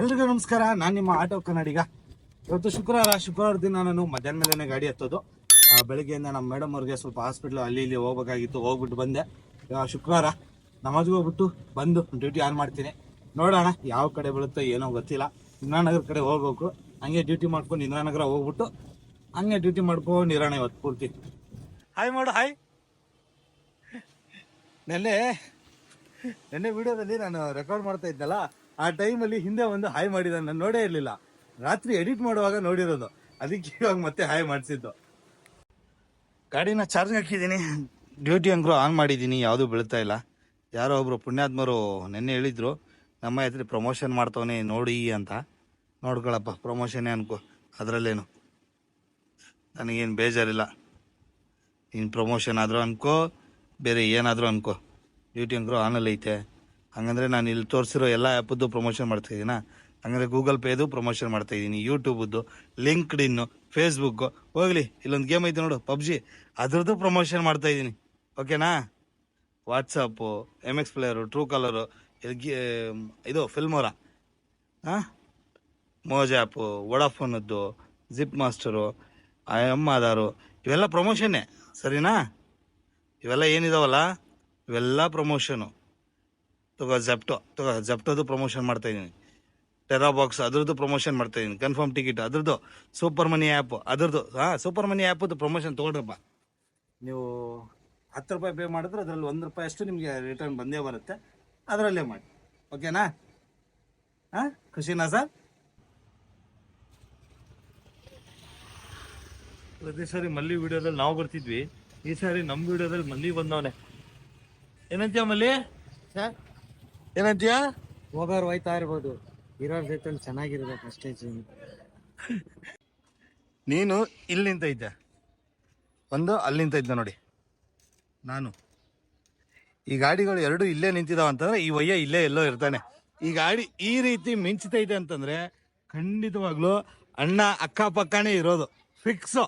ಎಲ್ರಿಗೂ ನಮಸ್ಕಾರ. ನಾನು ನಿಮ್ಮ ಆಟೋ ಕನ್ನಡಿಗ. ಇವತ್ತು ಶುಕ್ರವಾರ ಶುಕ್ರವಾರ ದಿನ ನಾನು ಮಧ್ಯಾಹ್ನ ಮೇಲೆ ಗಾಡಿ ಹತ್ತೋದು. ಆ, ಬೆಳಗ್ಗೆಯಿಂದ ನಮ್ಮ ಮೇಡಮ್ ಅವ್ರಿಗೆ ಸ್ವಲ್ಪ ಹಾಸ್ಪಿಟ್ಲು ಅಲ್ಲಿ ಇಲ್ಲಿ ಹೋಗ್ಬೇಕಾಗಿತ್ತು ಹೋಗ್ಬಿಟ್ಟು ಬಂದೆ. ಶುಕ್ರವಾರ ನಮಾಜ್ಗೆ ಹೋಗ್ಬಿಟ್ಟು ಬಂದು ಡ್ಯೂಟಿ ಆನ್ ಮಾಡ್ತೀನಿ. ನೋಡೋಣ ಯಾವ ಕಡೆ ಬೀಳುತ್ತೋ ಏನೋ ಗೊತ್ತಿಲ್ಲ. ಇಂದ್ರಾನಗರ ಕಡೆ ಹೋಗ್ಬೇಕು. ಹಂಗೆ ಡ್ಯೂಟಿ ಮಾಡ್ಕೊಂಡು ಇಂದ್ರಾನಗರ ಹೋಗ್ಬಿಟ್ಟು ಹಂಗೆ ಡ್ಯೂಟಿ ಮಾಡ್ಕೊಂಡು ನಿರಾಣ ಇವತ್ತು ಪೂರ್ತಿ. ಹಾಯ್ ಮಾಡು ಹಾಯ್ ನೆನ್ನೆ ನೆನ್ನೆ ವಿಡಿಯೋದಲ್ಲಿ ನಾನು ರೆಕಾರ್ಡ್ ಮಾಡ್ತಾ ಇದ್ನಲ್ಲ? ಆ ಟೈಮಲ್ಲಿ ಹಿಂದೆ ಒಂದು ಹಾಯ್ ಮಾಡಿದ ನಾನು ನೋಡೇ ಇರಲಿಲ್ಲ. ರಾತ್ರಿ ಎಡಿಟ್ ಮಾಡುವಾಗ ನೋಡಿರೋದು. ಅದಕ್ಕೆ ಇವಾಗ ಮತ್ತೆ ಹಾಯ್ ಮಾಡಿಸಿದ್ದು. ಗಾಡಿನ ಚಾರ್ಜ್ ಹಾಕಿದ್ದೀನಿ. ಡ್ಯೂಟಿ ಅಂಗ್ರು ಆನ್ ಮಾಡಿದ್ದೀನಿ. ಯಾವುದು ಬೀಳ್ತಾ ಇಲ್ಲ. ಯಾರೋ ಒಬ್ರು ಪುಣ್ಯಾತ್ಮರು ನೆನ್ನೆ ಹೇಳಿದ್ರು, ನಮ್ಮ ಹತ್ರ ಪ್ರಮೋಷನ್ ಮಾಡ್ತವನೆ ನೋಡಿ ಅಂತ. ನೋಡ್ಕೊಳಪ್ಪ ಪ್ರಮೋಷನೇ ಅನ್ಕೋ. ಅದರಲ್ಲೇನು. ನನಗೇನು ಬೇಜಾರಿಲ್ಲ. ಇನ್ನು ಪ್ರಮೋಷನ್ ಆದರೂ ಅನ್ಕೋ, ಬೇರೆ ಏನಾದರೂ ಅನ್ಕೋ. ಡ್ಯೂಟಿ ಅಂಕರು ಆನಲ್ಲಿ ಐತೆ. ಹಂಗಂದ್ರೆ ನಾನು ಇಲ್ಲಿ ತೋರಿಸಿರೋ ಎಲ್ಲ ಆ್ಯಪದ್ದು ಪ್ರಮೋಷನ್ ಮಾಡ್ತಾ ಇದ್ದೀನ ಹಂಗಂದ್ರೆ ಗೂಗಲ್ ಪೇದು ಪ್ರಮೋಷನ್ ಮಾಡ್ತಾ ಇದ್ದೀನಿ ಯೂಟ್ಯೂಬದ್ದು ಲಿಂಕ್ಡ್ ಇನ್ನು ಫೇಸ್ಬುಕ್ಕು ಹೋಗ್ಲಿ, ಇಲ್ಲೊಂದು ಗೇಮ್ ಐತೆ ನೋಡು ಪಬ್ಜಿ ಅದ್ರದ್ದು ಪ್ರಮೋಷನ್ ಮಾಡ್ತಾ ಇದ್ದೀನಿ ಓಕೆನಾ WhatsApp M X player Truecaller ಇದು ಫಿಲ್ಮೋರ ಹಾಂ? ಮೋಜ್ ಆ್ಯಪು ವಡಾಫೋನದ್ದು ಜಿಪ್ ಮಾಸ್ಟರು ಎಂ ಆಧಾರು ಇವೆಲ್ಲ ಪ್ರಮೋಷನ್ನೇ ಸರಿನಾ? ಇವೆಲ್ಲ ಏನಿದಾವಲ್ಲ? ಇವೆಲ್ಲ ಪ್ರಮೋಷನು ತಗೋ ಜಪ್ಟೋ ತಗೋ ಜಪ್ಟೋದು ಪ್ರಮೋಷನ್ ಮಾಡ್ತಾ ಇದ್ದೀನಿ ಟೆರಾ ಬಾಕ್ಸ್ ಅದ್ರದ್ದು ಪ್ರಮೋಷನ್ ಮಾಡ್ತಾ ಇದ್ದೀನಿ ಕನ್ಫರ್ಮ್ ಟಿಕೆಟ್ ಅದ್ರದ್ದು ಸೂಪರ್ ಮನಿ ಆ್ಯಪ್ ಅದ್ರದ್ದು ಹಾಂ ಸೂಪರ್ ಮನಿ ಆ್ಯಪದ್ದು ಪ್ರಮೋಷನ್ ತೊಗೊಳ್ರಪ್ಪ ನೀವು ಹತ್ತು ರೂಪಾಯಿ ಪೇ ಮಾಡಿದ್ರೆ ಅದರಲ್ಲಿ ಒಂದು ರೂಪಾಯಿ ಅಷ್ಟು ನಿಮಗೆ ರಿಟರ್ನ್ ಬಂದೇ ಬರುತ್ತೆ. ಅದರಲ್ಲೇ ಮಾಡಿ. ಓಕೆನಾ ಹಾಂ ಖುಷಿನಾ ಸರ್? ಪ್ರತಿ ಸಾರಿ ಮಲ್ಲಿ ವಿಡಿಯೋದಲ್ಲಿ ನಾವು ಬರ್ತಿದ್ವಿ. ಈ ಸಾರಿ ನಮ್ಮ ವಿಡಿಯೋದಲ್ಲಿ ಮಲ್ಲಿ ಬಂದವನೆ. ಏನಂತೀಯ ಮಲ್ಲಿ? ಸರ್ ಏನಂತೀಯ? ಹೋಗೋರು ಹೋಯ್ತಾ ಇರ್ಬೋದು ಇರೋರ್ ಜೊತೆ ಚೆನ್ನಾಗಿರ್ಬೇಕು ಅಷ್ಟೇ ಜೀವನ ನೀನು ಇಲ್ಲಿ ನಿಂತ ಇದ್ದೆ. ಒಂದು ಅಲ್ಲಿ ನಿಂತ ಇದ್ದ ನೋಡಿ. ನಾನು. ಈ ಗಾಡಿಗಳು ಎರಡು ಇಲ್ಲೇ ನಿಂತಿದಾವ ಅಂತಂದ್ರೆ ಈ ವಯ್ಯ ಇಲ್ಲೇ ಎಲ್ಲೋ ಇರ್ತಾನೆ. ಈ ಗಾಡಿ ಈ ರೀತಿ ಮಿಂಚ್ತೈತೆ ಅಂತಂದ್ರೆ ಖಂಡಿತವಾಗ್ಲೂ ಅಣ್ಣ ಅಕ್ಕಪಕ್ಕನೇ ಇರೋದು. ಫಿಕ್ಸು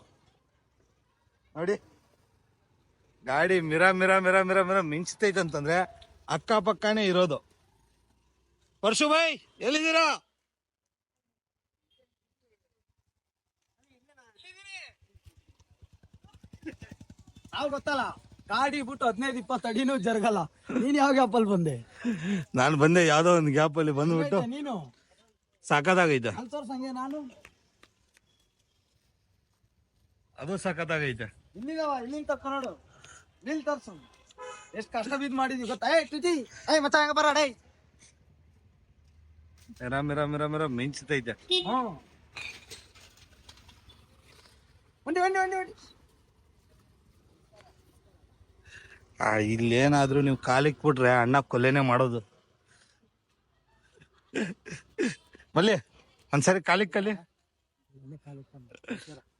ನೋಡಿ. ಗಾಡಿ ಮಿರ ಮಿರ ಮಿರ ಮಿರ ಮಿರ ಮಿಂಚ್ತೈತೆ ಅಂತಂದ್ರೆ ಅಕ್ಕಪಕ್ಕನೇ ಇರೋದು. ಪರಶು ಭಾಯ್ ಎಲ್ಲಿದ್ದೀರಾ? ನಾವು ಗೊತ್ತಲ್ಲ ಗಾಡಿ ಬಿಟ್ಟು ಹದಿನೈದು ಇಪ್ಪತ್ತು ಅಡಿನೂ ಜರಗಲ್ಲ. ನೀನ್ ಯಾವ ಗ್ಯಾಪಲ್ಲಿ ಬಂದೆ? ನಾನು ಬಂದೆ ಯಾವ್ದೋ ಒಂದು ಗ್ಯಾಪ್ ಅಲ್ಲಿ ಬಂದ್ಬಿಟ್ಟು ನೀನು? ಸಖತ್ತಾಗೈತೆ ಅಲ್ಲಿ ತೋರ್ಸಂಗೆ ನಾನು. ಅದು ಸಖತ್ತಾಗೈತೆ ಇಲ್ಲಿಗವ ಇಲ್ಲಿಂದ ತಕ್ಕ ನೋಡು. ನಿಲ್ ತೋರ್ಸು. ಎಷ್ಟು ಕಷ್ಟ ಬಿದ್ದು ಮಾಡಿದ್ವಿ ಗೊತ್ತಾ? ಏ ಏ ಮತ್ತೆ ಹಂಗ ಬರ ಡೇ ಮಿರ ಮಿರ ರಾಮ್ ರಾಮ್ ಮಿಂಚ್ತೈತೆ ಹ್ಞೂ ಒಂಡಿ ಒಂಡಿ ಒಂಡಿ ಒಂಡಿ ಆ ಇಲ್ಲೇನಾದ್ರೂ ನೀವು ಕಾಲಿಕ್ ಬಿಟ್ರೆ ಅಣ್ಣ ಕೊಲ್ಲೆನೆ ಮಾಡೋದು. ಮಲ್ಲಿ ಒಂದ್ಸರಿ ಕಾಲಿಕ್ ಕಲಿ.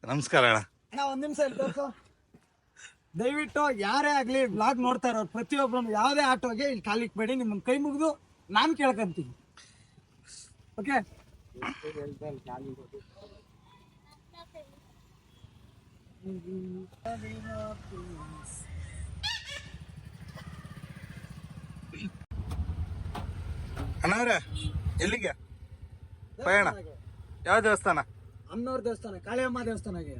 ನಮಸ್ಕಾರ ಅಣ್ಣ. ಅಣ್ಣ ಒಂದ್ ನಿಮಿಷ ದಯವಿಟ್ಟು ಯಾರೇ ಆಗ್ಲಿ ಬ್ಲಾಗ್ ನೋಡ್ತಾ ಇರೋರು ಪ್ರತಿಯೊಬ್ಬರು ಯಾವುದೇ ಆಟೋಗೆ ಇಲ್ಲಿ ಕಾಲಿಕ್ ಬೇಡಿ ನಿಮ್ಮ ಕೈ ಮುಗಿದು ನಾನು ಕೇಳ್ಕೊಂತೀನಿ. ಓಕೆ? ಅಣ್ಣವ್ರೆ ಎಲ್ಲಿಗೆ? ಪಯಣ. ಯಾವ ದೇವಸ್ಥಾನ? ಅಮ್ಮನವ್ರ ದೇವಸ್ಥಾನ ಕಾಳಿಯಮ್ಮ ದೇವಸ್ಥಾನಗೆ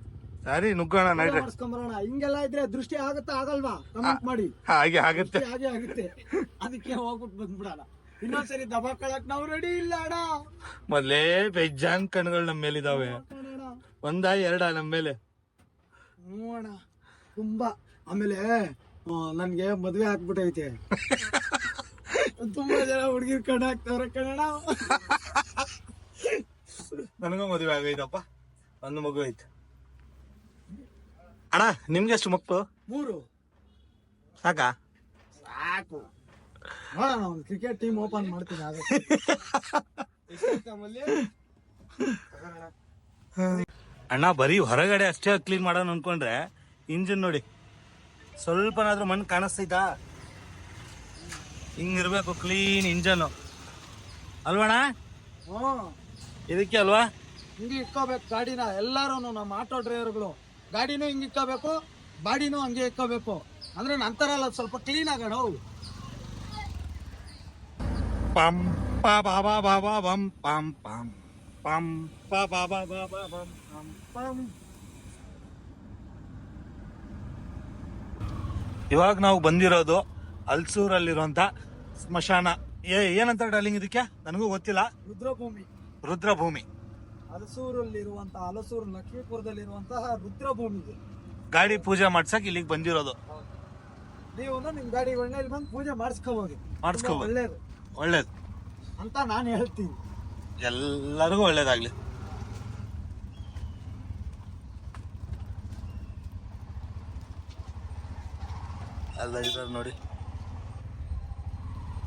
ಸರಿ ನುಗ್ಗೋಣ ನಡ್ರಿ. ಮಾಡಿಸ್ಕೊಂಬರೋಣ. ಹಿಂಗೆಲ್ಲ ಇದ್ರೆ ದೃಷ್ಟಿ ಆಗುತ್ತಾ ಆಗಲ್ವಾ? ಕಮೆಂಟ್ ಮಾಡಿ. ಹಾಗೆ ಆಗುತ್ತೆ. ಹಾಗೆ ಆಗುತ್ತೆ. ಅದಕ್ಕೆ ಹೋಗ್ಬಿಟ್ಟು ಬಂದ್ಬಿಡೋಣ. ಇನ್ನೊಂದ್ಸರಿ ದಬಾಕಳಕ್ ನಾವು ರೆಡಿ ಇಲ್ಲ ಅಣ್ಣ ಮೊದ್ಲೇ ಬೆಜ್ಜಾನ್ ಕಣ್ಗಳು ನಮ್ಮ ಮೇಲಿದಾವೆ. ಇದಾವೆ ಒಂದ ಎರಡ ನಮ್ಮ ಮೇಲೆ. ಹ್ಞೂ ಅಣ್ಣ. ತುಂಬಾ. ಆಮೇಲೆ ಆ, ನನ್ಗೆ ಮದ್ವೆ ಆಗ್ಬಿಟ್ಟೈತೆ ತುಂಬಾ ಜನ ಹುಡುಗಿರ್ ಕಣ್ಣು ಹಾಕ್ತವ್ರೆ ಕಣಣ ನನಗೂ ಮದುವೆ ಆಗೈತಪ್ಪ. ಒಂದು ಮಗು ಐತೆ. ಅಣ್ಣ ನಿಮ್ಗೆ ಎಷ್ಟು ಮಕ್ಕಳು ಮೂರು. ಸಾಕಾ? ಸಾಕು. ನೋಡೋಣ ಒಂದು ಕ್ರಿಕೆಟ್ ಟೀಮ್ ಓಪನ್ ಮಾಡ್ತೀನಿ ಅದು ಅಣ್ಣ ಬರೀ ಹೊರಗಡೆ ಅಷ್ಟೇ ಕ್ಲೀನ್ ಮಾಡೋಣ ಅನ್ಕೊಂಡ್ರೆ ಇಂಜಿನ್ ನೋಡಿ. ಸ್ವಲ್ಪನಾದ್ರೂ ಮಣ್ಣು ಕಾಣಿಸ್ತೈತಾ ಹಿಂಗಿರ್ಬೇಕು ಕ್ಲೀನ್ ಇಂಜನ್ ಅಲ್ವಣ್ಣ? ಹ್ಞೂ. ಇದಕ್ಕೆ ಅಲ್ವಾ? ಹಿಂಗೆ ಇಟ್ಕೋಬೇಕು ಗಾಡಿನ ಎಲ್ಲಾರು ನಮ್ಮ ಆಟೋ ಡ್ರೈವರ್ಗಳು. ಗಾಡಿನೂ ಹಿಂಗೆ ಇಟ್ಕೋಬೇಕು ಬಾಡಿನೂ ಹಂಗೆ ಇಟ್ಕೋಬೇಕು. ಅಂದ್ರೆ ನಂತರ ಅಲ್ಲ ಸ್ವಲ್ಪ ಕ್ಲೀನ್ ಆಗೋಣ ಪಂ ಪಾ ಬಾ ಬಾ ಬಾ ಬಾ ಬಂ ಪಂ ಪಂ ಪಂ ಪಾ ಬಾ ಬಾ ಬಾ ಬಾ ಬಂ ಪಂ ಪಂ ಇವಾಗ ನಾವು ಬಂದಿರೋದು ಅಲ್ಸೂರಲ್ಲಿರುವಂತ ಸ್ಮಶಾನ. ಏ ಏನಂತ ಡಾರ್ಲಿಂಗ್ ಇದಕ್ಕೆ? ನನಗೂ ಗೊತ್ತಿಲ್ಲ. ರುದ್ರಭೂಮಿ. ರುದ್ರಭೂಮಿ. ಅಲಸೂರಲ್ಲಿರುವಂತಹ ಹಲಸೂರು ಲಕ್ಷ್ಮೀಪುರದಲ್ಲಿರುವಂತಹ ರುದ್ರಭೂಮಿ ಗಾಡಿ ಪೂಜೆ ಮಾಡ್ಸಕ್ ಇಲ್ಲಿಗೆ ಬಂದಿರೋದು. ನೀವು ನಿಮ್ ಗಾಡಿಗಳನ್ನ ಇಲ್ಲಿ ಬಂದು ಪೂಜೆ ಮಾಡಿಸ್ಕೋಬಹುದು ಮಾಡಿಸ್ಕೋಬೋದು. ಒಳ್ಳೇದು. ಒಳ್ಳೇದು. ಅಂತ ನಾನು ಹೇಳ್ತೀನಿ. ಎಲ್ಲರಿಗೂ ಒಳ್ಳೇದಾಗ್ಲಿ. ಅಲ್ಲ ಇದ್ದಾರೆ ನೋಡಿ.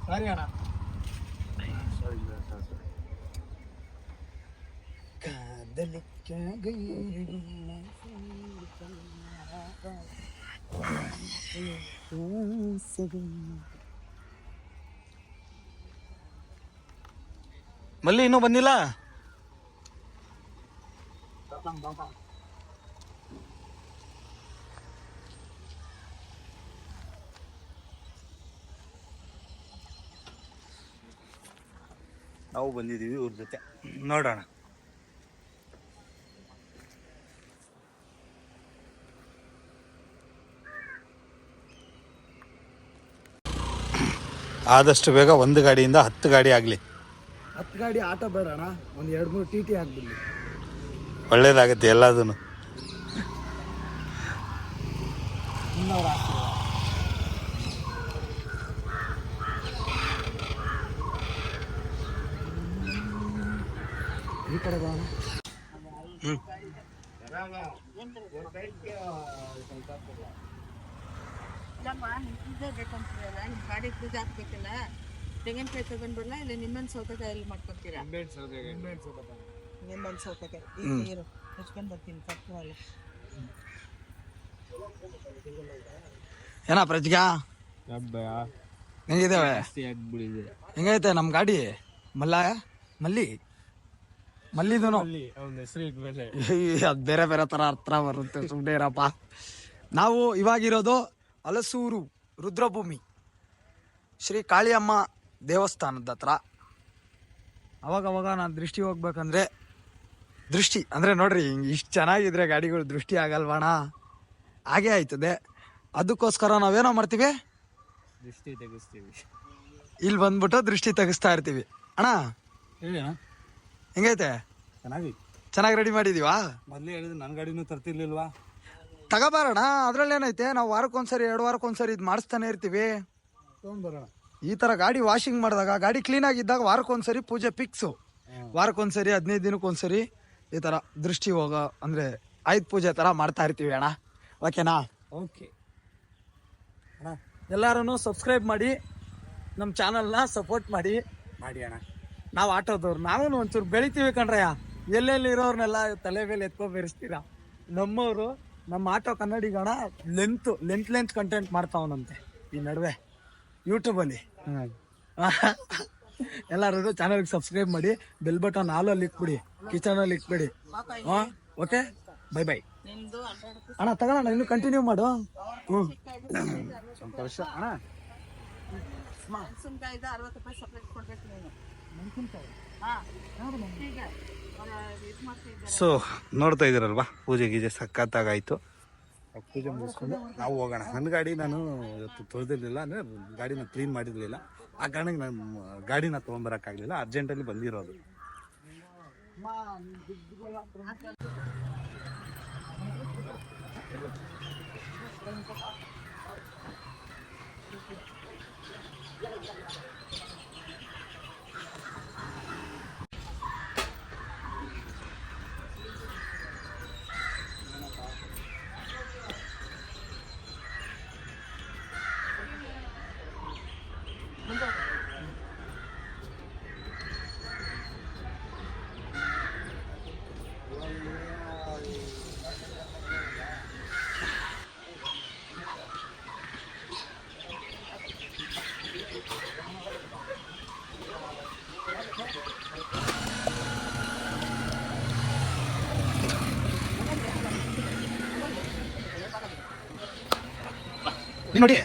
ಸರಿ ಅಣ್ಣ. ಮಲ್ಲಿ, ಇನ್ನೂ ಬಂದಿಲ್ಲ? ನಾವು ಬಂದಿದ್ದೀವಿ ಇವ್ರ ಜೊತೆ. ನೋಡೋಣ. ಆದಷ್ಟು ಬೇಗ ಒಂದು ಗಾಡಿಯಿಂದ ಹತ್ತು ಗಾಡಿ ಆಗಲಿ. ಹತ್ತು ಗಾಡಿ ಆಟೋ ಬೇಡಣ ಒಂದು ಎರಡು ಮೂರು ಟಿ ಟಿ ಹಾಕ್ಬಿಡಿ ಒಳ್ಳೇದಾಗುತ್ತೆ ಎಲ್ಲದೂ ಈ ಕಡೆ ಬಾ. ಅಣ್ಣ. ಇಲ್ಲಮ್ಮ ನಿಮ್ ಪೂಜೆ ಬೇಕಂತೀರಲ್ಲ ಗಾಡಿ ಪೂಜೆ ಹಾಕ್ಬೇಕಲ್ಲ ತೆಂಗಿನಕಾಯಿ ತಗೊಂಡ್ ಬರಲ್ಲ ಇಲ್ಲ ನಿಮ್ಮನ್ ಸೌತೆಕಾಯಿ ಅಲ್ಲಿ ಮಾಡ್ಕೊಂತೀರಾ? ನಿಮ್ಮನ್ ಸೌತೆಕಾಯಿ. ಈಗ ನೀರು ಹಚ್ಕೊಂಡ್ ಬರ್ತೀನಿ ಕಪ್ಪು ಅಲ್ಲ ಏನ ಪ್ರಜ್ಗಾ ಹೆಂಗಿದಾವೆ? ಹೆಂಗೈತೆ ನಮ್ಮ ಗಾಡಿ? ಮಲ್ಲ ಮಲ್ಲಿ? ಮಲ್ಲಿದೂನು? ಅದು ಬೇರೆ ಬೇರೆ ಥರ ಅರ್ಥ ಬರುತ್ತೆ ಸುಮ್ಮನೆ ಇರಪ್ಪ. ನಾವು ಇವಾಗಿರೋದು ಹಲಸೂರು ರುದ್ರಭೂಮಿ. ಶ್ರೀ ಕಾಳಿಯಮ್ಮ ದೇವಸ್ಥಾನದ ಹತ್ರ. ಅವಾಗ ಅವಾಗ ನಾನು ದೃಷ್ಟಿ ಹೋಗ್ಬೇಕಂದ್ರೆ ದೃಷ್ಟಿ ಅಂದರೆ ನೋಡ್ರಿ ಹಿಂಗೆ ಇಷ್ಟು ಚೆನ್ನಾಗಿದ್ರೆ ಗಾಡಿಗಳು ದೃಷ್ಟಿ ಆಗಲ್ವಣ? ಹಾಗೆ ಆಯ್ತದೆ. ಅದಕ್ಕೋಸ್ಕರ ನಾವೇನೋ ಮಾಡ್ತೀವಿ? ದೃಷ್ಟಿ ತೆಗಿಸ್ತೀವಿ. ಇಲ್ಲಿ ಬಂದ್ಬಿಟ್ಟು ದೃಷ್ಟಿ ತೆಗಿಸ್ತಾ ಇರ್ತೀವಿ. ಅಣ್ಣ? ಹೇಳಿ ಅಣ್ಣ. ಹೆಂಗೈತೆ? ಚೆನ್ನಾಗಿ. ಚೆನ್ನಾಗಿ ರೆಡಿ ಮಾಡಿದೀವಾ? ಮೊದಲೇ ಹೇಳಿದ್ರೆ ನನ್ನ ಗಾಡಿನೂ ತರ್ತಿರ್ಲಿಲ್ವಾ? ತಗೋಬಾರಣ ಅದ್ರಲ್ಲಿ ಏನೈತೆ ನಾವು ವಾರಕ್ಕೊಂದ್ಸರಿ ಎರಡು ವಾರಕ್ಕೊಂದ್ಸರಿ ಇದು ಮಾಡಿಸ್ತಾನೆ ಇರ್ತೀವಿ. ತೊಗೊಂಡ್ಬರೋಣ ಈ ತರ ಗಾಡಿ ವಾಷಿಂಗ್ ಮಾಡಿದಾಗ ಗಾಡಿ ಕ್ಲೀನ್ ಆಗಿದ್ದಾಗ ವಾರಕ್ಕೊಂದ್ಸರಿ ಪೂಜೆ ಫಿಕ್ಸು ವಾರಕ್ಕೊಂದ್ಸರಿ ಹದಿನೈದು ದಿನಕ್ಕೊಂದ್ಸರಿ ಈ ತರ ದೃಷ್ಟಿ ಹೋಗ ಅಂದ್ರೆ ಆಯುಧ ಪೂಜೆ ತರ ಮಾಡ್ತಾ ಇರ್ತೀವಿ ಅಣ್ಣ. ಓಕೆನಾ ಓಕೆ ಎಲ್ಲರೂ ಸಬ್ಸ್ಕ್ರೈಬ್ ಮಾಡಿ ನಮ್ಮ ಚಾನಲ್ನ ಸಪೋರ್ಟ್ ಮಾಡಿ. ಮಾಡಿ ಅಣ್ಣ. ನಾವು ಆಟೋದವ್ರು. ನಾವು ಒಂಚೂರು ಬೆಳಿತೀವಿ ಕಣ್ರಯ್ಯ. ಎಲ್ಲೆಲ್ಲಿ ಇರೋರ್ನೆಲ್ಲ ತಲೆ ಮೇಲೆ ಎತ್ಕೊ ಬೆರೆಸ್ತೀರಾ? ನಮ್ಮವರು ನಮ್ಮ ಆಟೋ ಕನ್ನಡಿಗಣ ಲೆಂತ್ ಲೆಂತ್ ಲೆಂತ್ ಕಂಟೆಂಟ್ ಮಾಡ್ತಾವನಂತೆ. ಈ ನಡುವೆ ಯೂಟ್ಯೂಬಲ್ಲಿ ಎಲ್ಲರೂ ಚಾನಲ್ಗೆ ಸಬ್ಸ್ಕ್ರೈಬ್ ಮಾಡಿ ಬೆಲ್ ಬಟನ್ ಹಾಲಲ್ಲಿ ಇಟ್ಬಿಡಿ ಕಿಚನಲ್ಲಿ ಇಕ್ಬಿಡಿ ಹಾಂ ಓಕೆ ಬೈ ಬೈ ಅಣ್ಣ ತಗೋಣ ಇನ್ನು ಕಂಟಿನ್ಯೂ ಮಾಡು. ಹ್ಞೂ ಸಂತೋಷ. ಅಣ್ಣ. ಸೊ ನೋಡ್ತಾ ಇದ್ದೀರಲ್ವಾ? ಪೂಜೆ ಗೀಜೆ ಸಖತ್ತಾಗಾಯ್ತು. ಪೂಜೆ ಮುಗಿಸ್ಕೊಂಡು ನಾವು ಹೋಗೋಣ. ನನ್ನ ಗಾಡಿ ನಾನು ಇವತ್ತು ತೊಳೆದಿರಲಿಲ್ಲ, ಅಂದರೆ ಗಾಡಿನ ಕ್ಲೀನ್ ಮಾಡಿರಲಿಲ್ಲ. ಆ ಕಾರಣಕ್ಕೆ ನಾನು ಗಾಡಿನ ತೊಗೊಂಬರೋಕ್ಕಾಗಲಿಲ್ಲ, ಅರ್ಜೆಂಟಲ್ಲಿ ಬಂದಿರೋದು. ನೋಡಿ.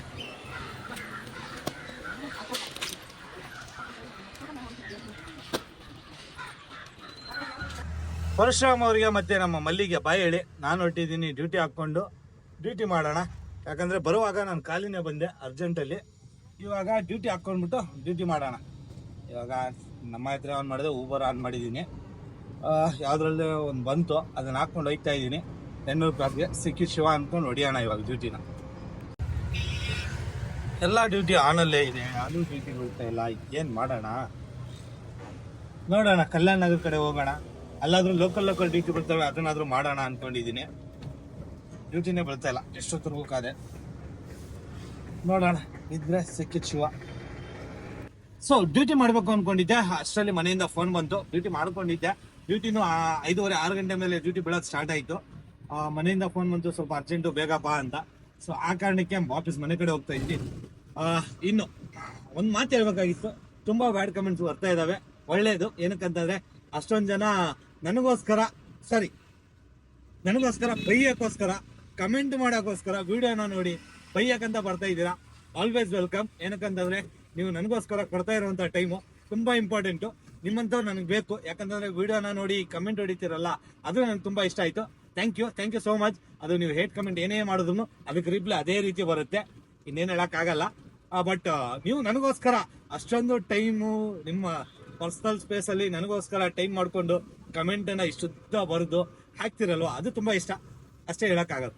ಪರಶುರಾಮ್ ಅವರಿಗೆ ಮತ್ತೆ ನಮ್ಮ ಮಲ್ಲಿಗೆ ಬಾಯಿ ಹೇಳಿ. ನಾನು ಹೊಟ್ಟಿದ್ದೀನಿ ಡ್ಯೂಟಿ ಹಾಕ್ಕೊಂಡು. ಡ್ಯೂಟಿ ಮಾಡೋಣ. ಯಾಕಂದ್ರೆ ಬರುವಾಗ ನಾನು ಕಾಲಿನೇ ಬಂದೆ ಅರ್ಜೆಂಟಲ್ಲಿ ಇವಾಗ ಡ್ಯೂಟಿ ಹಾಕ್ಕೊಂಡ್ಬಿಟ್ಟು ಡ್ಯೂಟಿ ಮಾಡೋಣ. ಇವಾಗ ನಮ್ಮ ಹತ್ರ ಆನ್ ಮಾಡಿದೆ ಊಬರ್ ಆನ್ ಮಾಡಿದ್ದೀನಿ. ಯಾವುದ್ರಲ್ಲೇ ಒಂದು ಬಂತು, ಅದನ್ನು ಹಾಕ್ಕೊಂಡು ಹೋಗ್ತಾ ಇದ್ದೀನಿ. ಎನ್ನೂರು ಕ್ರಾಸ್ಗೆ ಸಿಕ್ಕಿ ಶಿವ ಅಂದ್ಕೊಂಡು ಹೊಡಿಯೋಣ ಇವಾಗ ಡ್ಯೂಟಿನ ಎಲ್ಲ ಡ್ಯೂಟಿ ಆನಲ್ಲೇ ಇದೆ. ಅದು ಡ್ಯೂಟಿ ಬರ್ತಾ ಇಲ್ಲ. ಏನು ಮಾಡೋಣ? ನೋಡೋಣ, ಕಲ್ಯಾಣ ನಗರ ಕಡೆ ಹೋಗೋಣ. ಅಲ್ಲಾದ್ರೂ ಲೋಕಲ್ ಲೋಕಲ್ ಡ್ಯೂಟಿ ಬರ್ತವೆ ಅದನ್ನಾದ್ರೂ ಮಾಡೋಣ ಅನ್ಕೊಂಡಿದ್ದೀನಿ. ಡ್ಯೂಟಿನೇ ಬರ್ತಾ ಇಲ್ಲ. ಎಷ್ಟೊತ್ತು ಕಾದೆ ನೋಡೋಣ. ಇದ್ರೆ ಸಿಕ್ಕಿದ ಶಿವ. ಸೊ ಡ್ಯೂಟಿ ಮಾಡಬೇಕು ಅನ್ಕೊಂಡಿದ್ದೆ. ಅಷ್ಟರಲ್ಲಿ ಮನೆಯಿಂದ ಫೋನ್ ಬಂತು. ಡ್ಯೂಟಿ ಮಾಡ್ಕೊಂಡಿದ್ದೆ. ಡ್ಯೂಟಿನೂ ಐದೂವರೆ, ಆರು ಗಂಟೆ ಮೇಲೆ ಡ್ಯೂಟಿ ಬೀಳೋದು ಸ್ಟಾರ್ಟ್ ಆಯಿತು. ಮನೆಯಿಂದ ಫೋನ್ ಬಂತು. ಸ್ವಲ್ಪ ಅರ್ಜೆಂಟು ಬೇಗ ಬಾ ಅಂತ. ಸೊ ಆ ಕಾರಣಕ್ಕೆ ವಾಪಸ್ ಮನೆ ಕಡೆ ಹೋಗ್ತಾ ಇದ್ದೀನಿ ಇನ್ನು ಒಂದು ಮಾತು ಹೇಳ್ಬೇಕಾಗಿತ್ತು. ತುಂಬಾ ಬ್ಯಾಡ್ ಕಮೆಂಟ್ಸ್ ಬರ್ತಾ ಇದ್ದಾವೆ ಒಳ್ಳೇದು. ಏನಕ್ಕಂತಂದ್ರೆ, ಅಷ್ಟೊಂದು ಜನ ನನಗೋಸ್ಕರ ಸರಿ ನನಗೋಸ್ಕರ, ಬೈಯಕ್ಕೋಸ್ಕರ ಕಮೆಂಟ್ ಮಾಡೋಕ್ಕೋಸ್ಕರ ವಿಡಿಯೋನ ನೋಡಿ ಬೈಯಕ್ಕಂತ ಬರ್ತಾ ಇದ್ದೀರಾ? ಆಲ್ವೇಸ್ ವೆಲ್ಕಮ್ ಏನಕ್ಕಂತಂದರೆ, ನೀವು ನನಗೋಸ್ಕರ ಕೊಡ್ತಾ ಇರುವಂತ ಟೈಮು ತುಂಬ ಇಂಪಾರ್ಟೆಂಟು ನಿಮ್ಮಂಥವ್ರು ನನಗೆ ಬೇಕು. ಯಾಕಂತಂದರೆ, ವಿಡಿಯೋನ ನೋಡಿ ಕಮೆಂಟ್ ಹೊಡಿತೀರಲ್ಲ. ಅದು ನನಗೆ ತುಂಬ ಇಷ್ಟ ಆಯ್ತು. Thank you thank you so much ಅದು ನೀವು ಹೇಟ್ ಕಮೆಂಟ್ ಏನೇ ಮಾಡಿದ್ರು ಅದಕ್ಕೆ ರಿಪ್ಲೈ ಅದೇ ರೀತಿ ಬರುತ್ತೆ. ಇನ್ನೇನು ಹೇಳಕ್ಕಾಗಲ್ಲ. ಬಟ್ ನೀವು ನನಗೋಸ್ಕರ ಅಷ್ಟೊಂದು ಟೈಮು ನಿಮ್ಮ ಪರ್ಸನಲ್ ಸ್ಪೇಸ್ ಅಲ್ಲಿ ನನಗೋಸ್ಕರ ಟೈಮ್ ಮಾಡಿಕೊಂಡು ಕಮೆಂಟನ್ನು ಇಷ್ಟುದ್ದ ಬರೆದು ಹಾಕ್ತಿರಲ್ವ? ಅದು ತುಂಬಾ ಇಷ್ಟ. ಅಷ್ಟೇ ಹೇಳಕ್ಕಾಗಲ್ಲ.